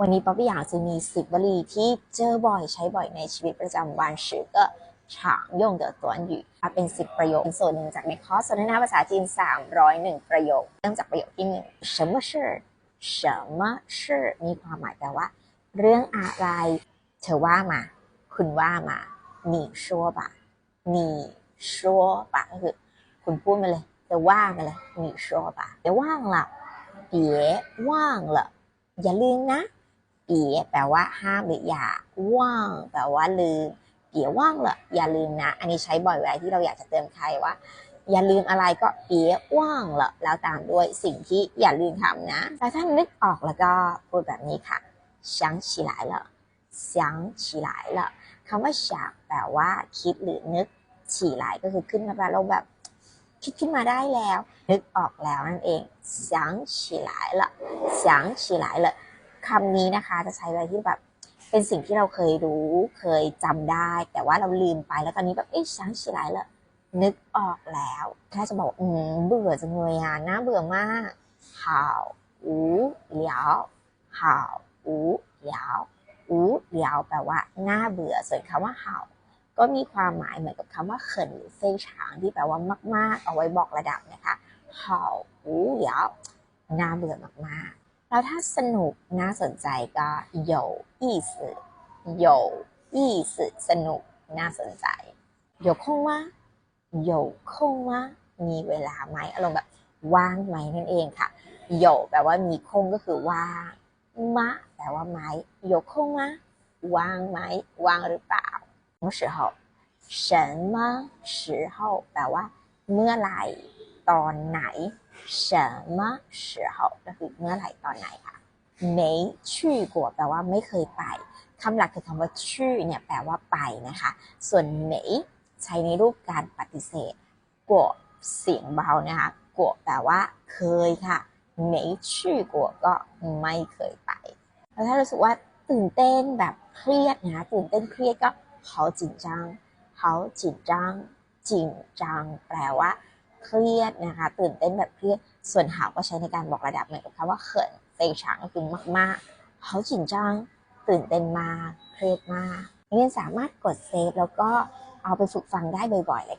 วันนี้ป๊อปปี้อยากจะมีสิบวลีที่เจอบ่อยใช้บ่อยในชีวิตประจำวัน十个常用的短语เป็นสิบประโยคเป็นส่วนหนึ่งจากในคอร์สสนทนาภาษาจีน 301 ประโยค เริ่มจากประโยคที่หนึ่ง什么事什么事มีความหมายแปลว่า เรื่องอะไร เธอว่ามา คุณว่ามา你说吧你说吧ก็คือ คุณพูดมาเลยเธอว่ามาเลย你说吧别忘了别忘了อย่าลืมนะ เอียแปลว่าห้ามหรืออย่าว่างแปลว่าลืมเปียว่างเหรออย่าลืมนะ อันนี้ใช้บ่อยเวลาที่เราอยากจะเตือนใครว่า อย่าลืมอะไรก็เปียว่างเหรอแล้วตามด้วยสิ่งที่อย่าลืมทำนะแต่ถ้านึกออกแล้วก็พูดแบบนี้ค่ะฉังฉีหลายเหาคำว่าฉากแปลว่าคิดหรือนึกฉี่ไหลก็คือขึ้นมาแปลเราแบบคิดขึ้นมาได้แล้ว นึกออกแล้วนั่นเอง想起来了想起来了 คำนี้นะคะ จะใช้อะไรที่แบบเป็นสิ่งที่เราเคยรู้เคยจำได้ แต่ว่าเราลืมไปแล้วตอนนี้แบบเอ๊ะช้างชิลายละนึกออกแล้วแค่จะบอกอืมเบื่อจังเลยอะน่าเบื่อมากข่าวอูเหลียวข่าวอูเหลียวอูเหลียวแปลว่าน่าเบื่อส่วนคำว่าเห่าก็มีความหมายเหมือนกับคำว่าเขินหรือเฟ่ยฉางที่แปลว่ามาก ๆ เอาไว้บอกระดับนะคะเห่าอูเหลียวน่าเบื่อมาก ๆ แล้วถ้าสนุกน่าสนใจก็有意思有意思สนุกน่าสนใจ有空吗有空吗มีเวลาไหมอารมณ์แบบว่างไหมนั่นเองค่ะ有แปลว่ามีคงก็คือว่างมะแปลว่าไหม有空吗ว่างไหมว่างหรือเปล่า什么时候什么时候แปลว่า เมื่อไหร่ ตอนไหน什么时候ก็คือเมื่อไหร่ตอนไหนค่ะ没去过แปลว่าไม่เคยไปคำหลักคือคำว่าชื่อเนี่ยแปลว่าไปนะคะ ส่วน没ใช้ในรูปการปฏิเสธกวเสียงเบานะคะกวแปลว่า เคยค่ะ没去过ก็ไม่เคยไป แล้วถ้ารู้สึกว่าตื่นเต้นแบบเครียดนะคะตื่นเต้นเครียดก็好紧张好紧张紧张แปลว่า เครียดนะคะ ตื่นเต้นแบบเครียด ส่วนหาวก็ใช้ในการบอกระดับเหมือนกับคำว่าเขินเตยฉางก็คือมากๆเขาจินจังตื่นเต้นมากเครียดมากนักเรียนสามารถกดเซฟแล้วก็เอาไปฝึกฟังได้บ่อยๆเลย